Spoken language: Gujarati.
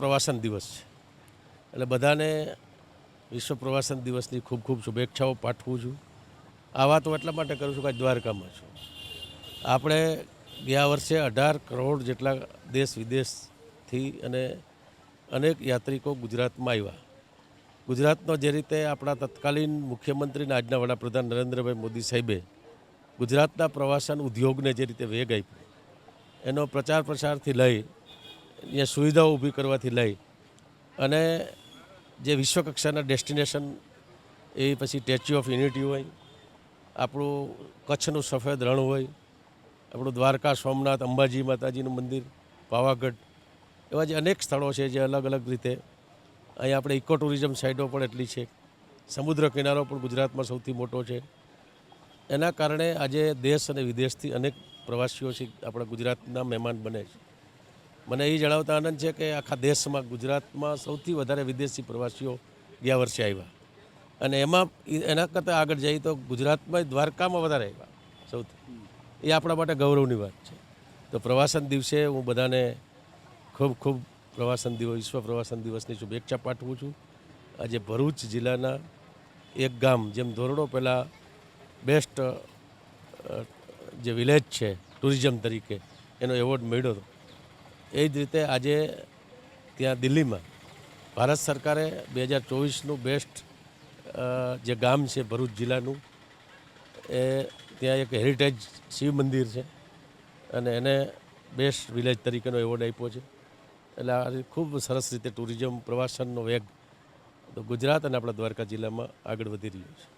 પ્રવાસન દિવસ છે. એટલે બધાને વિશ્વ પ્રવાસન દિવસની ખૂબ ખૂબ શુભેચ્છાઓ પાઠવું છું. આ વાત હું એટલા માટે કરું છું કે દ્વારકામાં છું. આપણે ગયા વર્ષે અઢાર કરોડ જેટલા દેશ વિદેશથી અને અનેક યાત્રિકો ગુજરાતમાં આવ્યા. ગુજરાતનો જે રીતે આપણા તત્કાલીન મુખ્યમંત્રી આજના વડાપ્રધાન નરેન્દ્રભાઈ મોદી સાહેબે ગુજરાતના પ્રવાસન ઉદ્યોગને જે રીતે વેગ આપ્યો, એનો પ્રચાર પ્રસારથી લઈ અહીંયા સુવિધાઓ ઊભી કરવાથી લઈ અને જે વિશ્વકક્ષાના ડેસ્ટિનેશન એ પછી સ્ટેચ્યુ ઓફ યુનિટી હોય, આપણું કચ્છનું સફેદ રણ હોય, આપણું દ્વારકા, સોમનાથ, અંબાજી માતાજીનું મંદિર, પાવાગઢ, એવા જે અનેક સ્થળો છે જે અલગ અલગ રીતે અહીંયા આપણે ઇકો ટુરિઝમ સાઇડો પણ એટલી છે. સમુદ્ર કિનારો પણ ગુજરાતમાં સૌથી મોટો છે. એના કારણે આજે દેશ અને વિદેશથી અનેક પ્રવાસીઓ છે, આપણા ગુજરાતના મહેમાન બને છે. મને એ જણાવતા આનંદ છે કે આખા દેશમાં, ગુજરાતમાં સૌથી વધારે વિદેશી પ્રવાસીઓ ગયા વર્ષે આવ્યા. અને એમાં એના કરતાં આગળ જઈએ તો ગુજરાતમાં દ્વારકામાં વધારે આવ્યા, સૌથી. એ આપણા માટે ગૌરવની વાત છે. તો પ્રવાસન દિવસે હું બધાને ખૂબ ખૂબ પ્રવાસન દિવસ, વિશ્વ પ્રવાસન દિવસની શુભેચ્છા પાઠવું છું. આજે ભરૂચ જિલ્લાના એક ગામ, જેમ ધોરડો પહેલાં બેસ્ટ જે વિલેજ છે ટુરિઝમ તરીકે, એનો એવોર્ડ મળ્યો હતો. એ જ રીતે આજે ત્યાં દિલ્હીમાં ભારત સરકારે બે હજાર ચોવીસનું બેસ્ટ જે ગામ છે ભરૂચ જિલ્લાનું, એ ત્યાં એક હેરિટેજ શિવ મંદિર છે અને એને બેસ્ટ વિલેજ તરીકેનો એવોર્ડ આપ્યો છે. એટલે આ ખૂબ સરસ રીતે ટુરિઝમ પ્રવાસનનો વેગ ગુજરાત અને આપણા દ્વારકા જિલ્લામાં આગળ વધી રહ્યો છે.